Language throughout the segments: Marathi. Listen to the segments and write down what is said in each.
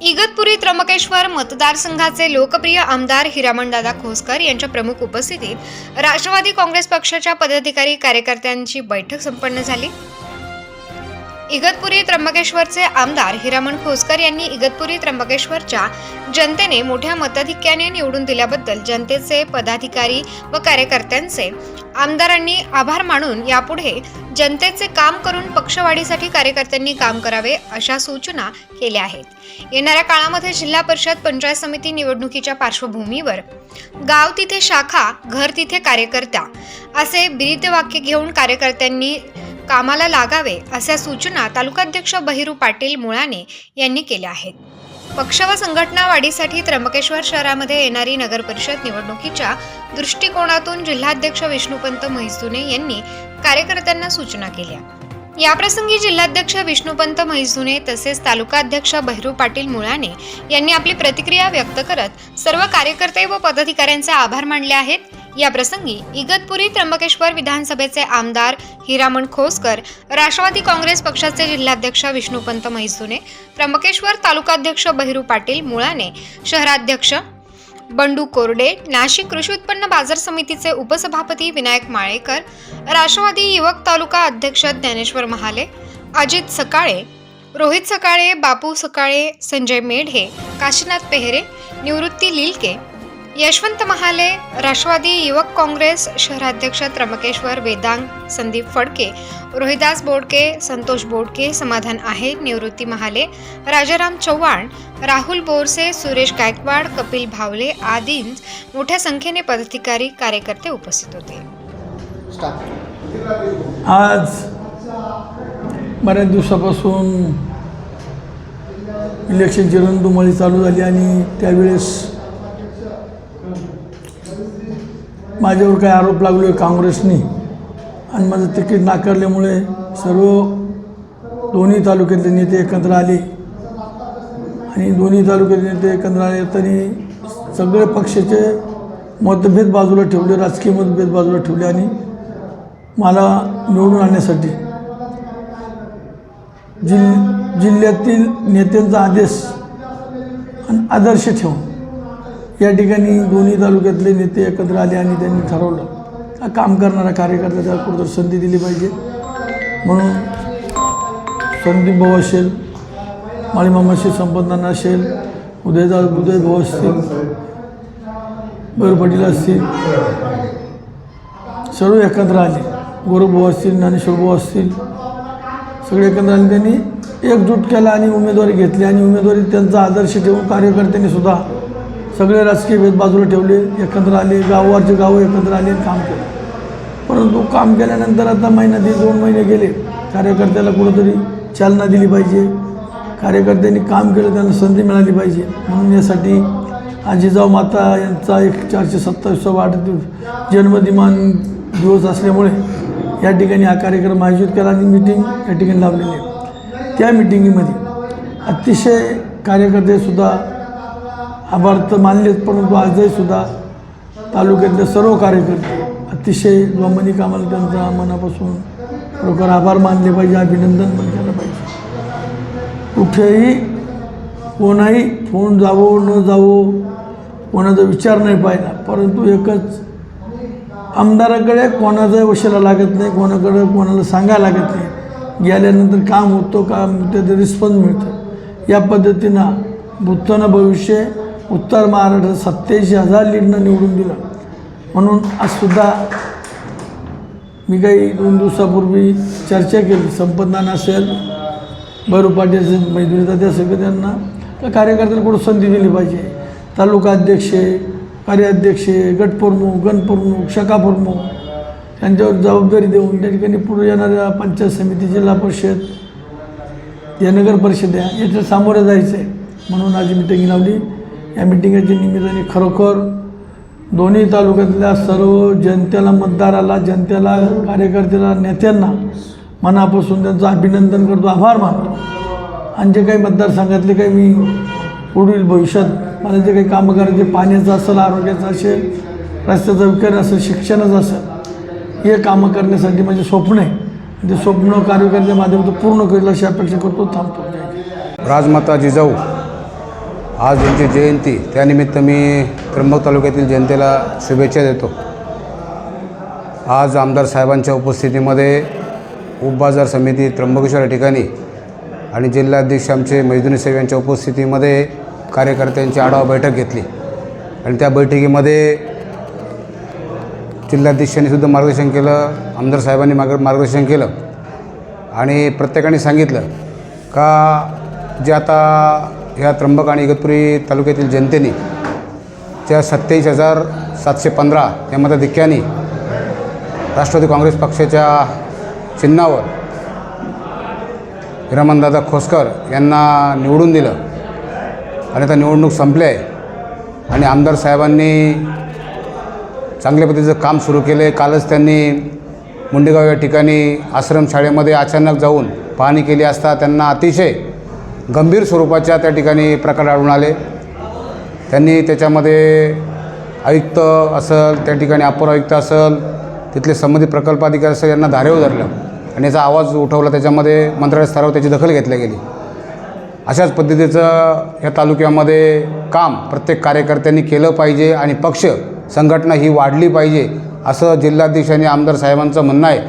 इगतपुरी त्र्यंबकेश्वर मतदारसंघाचे लोकप्रिय आमदार हिरामणदादा खोसकर यांच्या प्रमुख उपस्थितीत राष्ट्रवादी काँग्रेस पक्षाच्या पदाधिकारी कार्यकर्त्यांची बैठक संपन्न झाली. इगतपुरी त्र्यंबकेश्वरचे आमदार हिरामण खोसकर यांनी इगतपुरी त्र्यंबकेश्वरच्या जनतेने मोठ्या मताधिक्याने निवडून दिल्याबद्दल जनतेचे पदाधिकारी व कार्यकर्त्यांचे आमदारांनी आभार मानून यापुढे जनतेचे काम करून पक्षवाढीसाठी कार्यकर्त्यांनी काम करावे अशा सूचना केल्या आहेत. येणाऱ्या काळामध्ये जिल्हा परिषद पंचायत समिती निवडणुकीच्या पार्श्वभूमीवर गाव तिथे शाखा घर तिथे कार्यकर्ता असे ब्रीदवाक्य घेऊन कार्यकर्त्यांनी कामाला लागावे अशा सूचना तालुकाध्यक्ष बहिरू पाटील मुळाने यांनी केल्या आहेत. पक्ष व संघटना वाढीसाठी त्र्यंबकेश्वर शहरामध्ये येणारी नगरपरिषद निवडणुकीच्या दृष्टिकोनातून जिल्हाध्यक्ष विष्णुपंत म्हैसुने यांनी कार्यकर्त्यांना सूचना केल्या. याप्रसंगी जिल्हाध्यक्ष विष्णुपंत म्हैसुने तसेच तालुकाध्यक्ष बहिरू पाटील मुळाने यांनी आपली प्रतिक्रिया व्यक्त करत सर्व कार्यकर्ते व पदाधिकाऱ्यांचे आभार मानले आहेत. या प्रसंगी इगतपुरी त्र्यंबकेश्वर विधानसभेचे आमदार हिरामण खोसकर राष्ट्रवादी काँग्रेस पक्षाचे जिल्हाध्यक्ष विष्णुपंत म्हैसुने त्र्यंबकेश्वर तालुकाध्यक्ष बहिरू पाटील मुळाने शहराध्यक्ष बंडू कोरडे नाशिक कृषी उत्पन्न बाजार समितीचे उपसभापती विनायक माळेकर राष्ट्रवादी युवक तालुका अध्यक्ष ज्ञानेश्वर महाले अजित सकाळे रोहित सकाळे बापू सकाळे संजय मेढे काशीनाथ पेहरे निवृत्ती लिलके यशवंत महाले राष्ट्रवादी युवक काँग्रेस शहराध्यक्ष त्र्यंबकेश्वर वेदांग संदीप फडके रोहिदास बोडके संतोष बोडके समाधान आहे निवृत्ती महाले राजाराम चव्हाण राहुल बोरसे सुरेश गायकवाड कपिल भावले आदी मोठ्या संख्येने पदाधिकारी कार्यकर्ते उपस्थित होते. आज बऱ्याच दिवसापासून इलेक्शनची रणधुमाळी चालू झाली आणि त्यावेळेस माझ्यावर काय आरोप लागलो आहे काँग्रेसनी. आणि माझं तिकीट नाकारल्यामुळे सर्व दोन्ही तालुक्यातले नेते एकत्र आले. आणि दोन्ही तालुक्यातले नेते एकत्र आले तरी सगळे पक्षाचे मतभेद बाजूला ठेवले राजकीय मतभेद बाजूला ठेवले आणि मला निवडून आणण्यासाठी. जिल जिल्ह्यातील नेत्यांचा आदेश आणि आदर्श ठेवून या ठिकाणी दोन्ही तालुक्यातले नेते एकत्र आले आणि त्यांनी ठरवलं काम करणारा कार्यकर्ता त्याला कुठं संधी दिली पाहिजे. म्हणून संदीप भाऊ असेल माळीमामाशी संपतनाना असेल उदयदा उदय भाऊ असतील भैरू पाटील असतील सर्व एकत्र आले. गोरुभाऊ असतील ज्ञानेश्वरभाऊ असतील सगळे एकत्र आले. त्यांनी एकजूट केला आणि उमेदवारी घेतली आणि उमेदवारी त्यांचा आदर्श ठेवून कार्यकर्त्यांनी सुद्धा सगळे राजकीय भेद बाजूला ठेवले एकत्र आले गावावरचे गावं एकत्र आले आणि काम केलं. परंतु काम केल्यानंतर आता महिना ते दोन महिने गेले कार्यकर्त्याला कुठंतरी चालना दिली पाहिजे. कार्यकर्त्यांनी काम केलं त्यांना संधी मिळाली पाहिजे. म्हणून यासाठी आजीजाऊ माता यांचा एक चारशे सत्तावीसचा वाढदिवस जन्मदिमान दिवस असल्यामुळे या ठिकाणी हा कार्यक्रम आयोजित केला आणि मिटिंग या ठिकाणी लावलेली आहे. त्या मिटिंगीमध्ये अतिशय कार्यकर्तेसुद्धा आभार तर मानलेच परंतु आजही सुद्धा तालुक्यातले सर्व कार्यकर्ते अतिशय जोमानी कामाला त्यांचा मनापासून खरोखर आभार मानले पाहिजे अभिनंदन पण केलं पाहिजे. कुठेही कोणाही फोन जावो न जावो कोणाचा विचार नाही पाहिला परंतु एकच आमदाराकडे कोणाचा वशिला लागत नाही कोणाकडे कोणाला सांगायला लागत नाही. गेल्यानंतर काम होतो काम त्याचं रिस्पॉन्स मिळतं. या पद्धतीनं भूतानं भविष्य उत्तर महाराष्ट्रात सत्याऐंशी हजार लीडनं निवडून दिलं. म्हणून आजसुद्धा मी काही दोन दिवसापूर्वी चर्चा केली. संपतनाना असेल भैरू पाटील असेल मैत्रिता त्या सगळं त्यांना. त्या कार्यकर्त्यांना कुठं संधी दिली पाहिजे? तालुका अध्यक्ष कार्याध्यक्ष गटप्रमुख गणप्रमुख शाखाप्रमुख. त्यांच्यावर जबाबदारी देऊन त्या ठिकाणी पुढे येणाऱ्या पंचायत समिती जिल्हा परिषद या नगर परिषद या याच्या सामोरं जायचं आहे म्हणून आज मिटिंग लावली. या मिटिंगाच्या निमित्ताने खरोखर दोन्ही तालुक्यातल्या सर्व जनतेला मतदाराला जनतेला कार्यकर्त्याला नेत्यांना मनापासून त्यांचं अभिनंदन करतो आभार मानतो. आणि जे काही मतदारसंघातले काही मी पुढील भविष्यात मला जे काही कामं करायचे पाण्याचं असेल आरोग्याचं असेल रस्त्याचा विकास असेल शिक्षणाचं असेल हे कामं करण्यासाठी माझे स्वप्न आहे. ते स्वप्न कार्यकर्त्या माध्यमातून पूर्ण करेल अशी अपेक्षा करतो थांबतो. राजमाता जिजाऊ आज यांची जयंती. त्यानिमित्त मी त्र्यंबक तालुक्यातील जनतेला शुभेच्छा देतो. आज आमदार साहेबांच्या उपस्थितीमध्ये उपबाजार समिती त्र्यंबकेश्वर या ठिकाणी आणि जिल्हाध्यक्ष आमचे मैदुनी साहेब यांच्या उपस्थितीमध्ये कार्यकर्त्यांची आढावा बैठक घेतली. आणि त्या बैठकीमध्ये जिल्हाध्यक्षांनी सुद्धा मार्गदर्शन केलं आमदार साहेबांनी मार्ग मार्गदर्शन केलं. आणि प्रत्येकाने सांगितलं का जे आता ह्या त्र्यंबक आणि इगतपुरी तालुक्यातील जनतेने ज्या सत्याऐंशी हजार सातशे पंधरा या मताधिक्याने राष्ट्रवादी काँग्रेस पक्षाच्या चिन्हावर हिरामनदादा खोसकर यांना निवडून दिलं. आणि आता निवडणूक संपली आहे. आणि आमदार साहेबांनी चांगल्या पद्धतीचं काम सुरू केलं आहे. कालच त्यांनी मुंडेगाव या ठिकाणी आश्रमशाळेमध्ये अचानक जाऊन पाहणी केली असता त्यांना अतिशय गंभीर स्वरूपाच्या त्या ठिकाणी प्रकार आढळून आले. त्यांनी त्याच्यामध्ये आयुक्त असेल त्या ठिकाणी अपर आयुक्त असेल तिथले संबंधित प्रकल्प अधिकारी असेल यांना धारेवर धरलं. आणि याचा आवाज उठवला त्याच्यामध्ये मंत्रालय स्तरावर त्याची दखल घेतली गेली. अशाच पद्धतीचं या तालुक्यामध्ये काम प्रत्येक कार्यकर्त्यांनी केलं पाहिजे आणि पक्ष संघटना ही वाढली पाहिजे असं जिल्हाध्यक्ष आणि आमदार साहेबांचं म्हणणं आहे.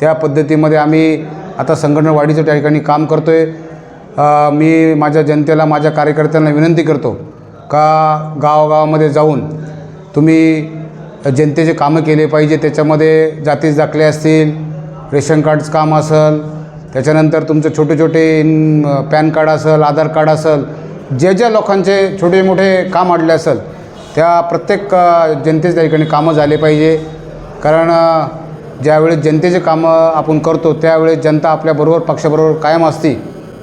त्या पद्धतीमध्ये आम्ही आता संघटना वाढीचं त्या ठिकाणी काम करतो आहे मी माझ्या जनतेला माझ्या कार्यकर्त्यांना विनंती करतो का गावागावामध्ये जाऊन तुम्ही जनतेचे कामं केले पाहिजे. त्याच्यामध्ये जातीच दाखले असतील रेशन कार्डचं काम असेल त्याच्यानंतर तुमचं छोटे छोटे पॅन कार्ड असेल आधार कार्ड असेल जे ज्या लोकांचे छोटे मोठे काम अडले असेल त्या प्रत्येक जनतेच्या त्या ठिकाणी कामं झाले पाहिजे. कारण ज्यावेळेस जनतेचे कामं आपण करतो त्यावेळेस जनता आपल्याबरोबर पक्षाबरोबर कायम असते.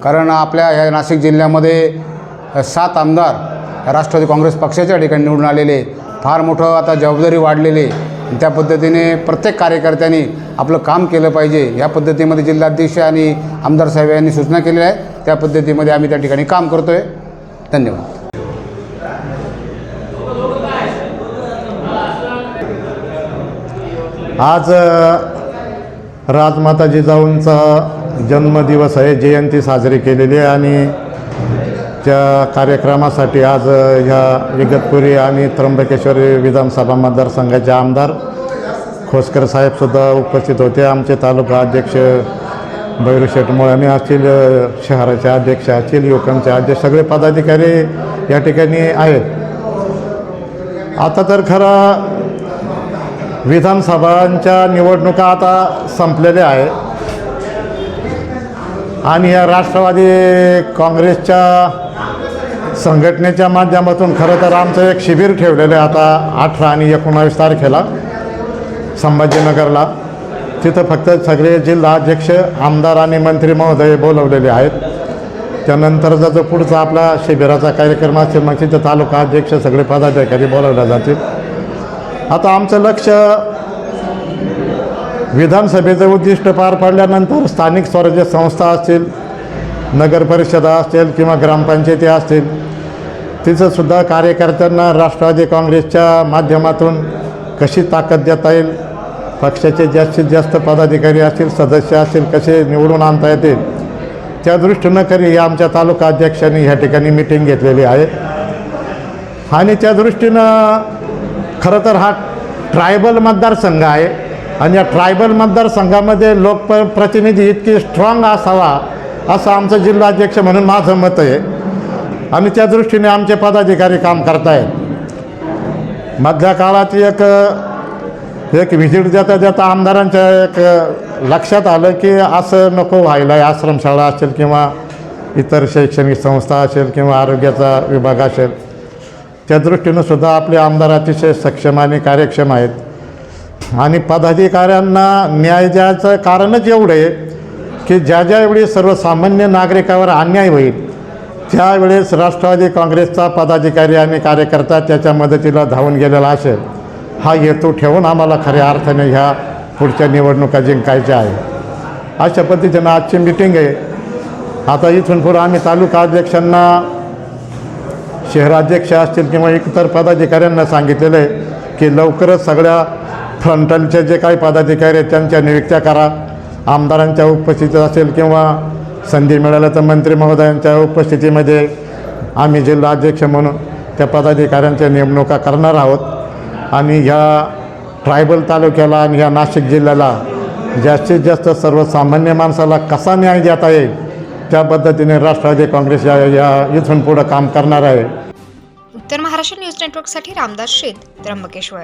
कारण आपल्या ह्या नाशिक जिल्ह्यामध्ये सात आमदार राष्ट्रवादी काँग्रेस पक्षाच्या ठिकाणी निवडून आलेले फार मोठं आता जबाबदारी वाढलेली आहे. त्या पद्धतीने प्रत्येक कार्यकर्त्यांनी आपलं काम केलं पाहिजे. ह्या पद्धतीमध्ये जिल्हाध्यक्ष आणि आमदार साहेब यांनी सूचना केलेल्या आहे त्या पद्धतीमध्ये आम्ही त्या ठिकाणी काम करतो आहे धन्यवाद. आज राजमाता जिजाऊंचा जन्मदिवस आहे जयंती साजरी केलेली आहे आणि त्या कार्यक्रमासाठी आज ह्या इगतपुरी आणि त्र्यंबकेश्वरी विधानसभा मतदारसंघाचे आमदार खोसकर साहेबसुद्धा उपस्थित होते. आमचे तालुका अध्यक्ष भैरू शेठ मुळाने असतील शहराचे अध्यक्ष असतील युवकांचे अध्यक्ष सगळे पदाधिकारी या ठिकाणी आहेत. आता तर खरं विधानसभांच्या निवडणुका आता संपलेल्या आहे आणि या राष्ट्रवादी काँग्रेसच्या संघटनेच्या माध्यमातून खरं तर आमचं एक शिबिर ठेवलेलं आहे आता अठरा आणि एकोणावीस तारखेला संभाजीनगरला. तिथं फक्त सगळे जिल्हाध्यक्ष आमदार आणि मंत्री महोदय बोलवलेले आहेत. त्यानंतरचा जो पुढचा आपला शिबिराचा कार्यक्रम असेल मग तिथं तालुका अध्यक्ष सगळे पदाधिकारी बोलवले जातील. आता आमचं लक्ष विधानसभेचं उद्दिष्ट पार पडल्यानंतर स्थानिक स्वराज्य संस्था असतील नगरपरिषदा असतील किंवा ग्रामपंचायती असतील तिचंसुद्धा कार्यकर्त्यांना राष्ट्रवादी काँग्रेसच्या माध्यमातून कशी ताकद देता येईल पक्षाचे जास्तीत जास्त पदाधिकारी असतील सदस्य असतील कसे निवडून आणता येतील त्या दृष्टीनं खरी या आमच्या तालुका अध्यक्षांनी ह्या ठिकाणी मिटिंग घेतलेली आहे. आणि त्या दृष्टीनं खरं तर हा ट्रायबल मतदारसंघ आहे. आणि या ट्रायबल मतदारसंघामध्ये लोक प्रतिनिधी इतकी स्ट्रॉंग असावा असं आमचं जिल्हाध्यक्ष म्हणून माझं मत आहे. आणि त्या दृष्टीने आमचे पदाधिकारी काम करतायत. मधल्या काळात एक एक व्हिजिट देता देता आमदारांच्या एक लक्षात आलं की असं नको व्हायला आहे आश्रमशाळा असेल किंवा इतर शैक्षणिक संस्था असेल किंवा आरोग्याचा विभाग असेल. त्या दृष्टीनं सुद्धा आपले आमदार अतिशय सक्षम आणि कार्यक्षम आहेत. आणि पदाधिकाऱ्यांना न्याय द्यायचं कारणच एवढं आहे की ज्या ज्यावेळी सर्वसामान्य नागरिकावर अन्याय होईल त्यावेळेस राष्ट्रवादी काँग्रेसचा पदाधिकारी आणि कार्यकर्ता त्याच्या मदतीला धावून गेलेला असेल हा हेतू ठेवून आम्हाला खऱ्या अर्थाने ह्या पुढच्या निवडणुका जिंकायच्या आहे अशा पद्धतीनं आजची मिटिंग आहे. आता इथून पुढं आम्ही तालुका अध्यक्षांना शहराध्यक्ष असतील किंवा इतर पदाधिकाऱ्यांना सांगितलेलं आहे की लवकरच सगळ्या फ्रंटलचे जे काही पदाधिकारी आहेत त्यांच्या नियुक्त्या करा. आमदारांच्या उपस्थितीत असेल किंवा संधी मिळाल्या तर मंत्री महोदयांच्या उपस्थितीमध्ये आम्ही जिल्हाध्यक्ष म्हणून त्या पदाधिकाऱ्यांच्या नेमणुका करणार आहोत. आणि ह्या ट्रायबल तालुक्याला आणि ह्या नाशिक जिल्ह्याला जास्तीत जास्त सर्वसामान्य माणसाला कसा न्याय देता येईल त्या पद्धतीने राष्ट्रवादी काँग्रेस या या इथून पुढं काम करणार आहे. उत्तर महाराष्ट्र न्यूज नेटवर्कसाठी रामदास शेत त्र्यंबकेश्वर.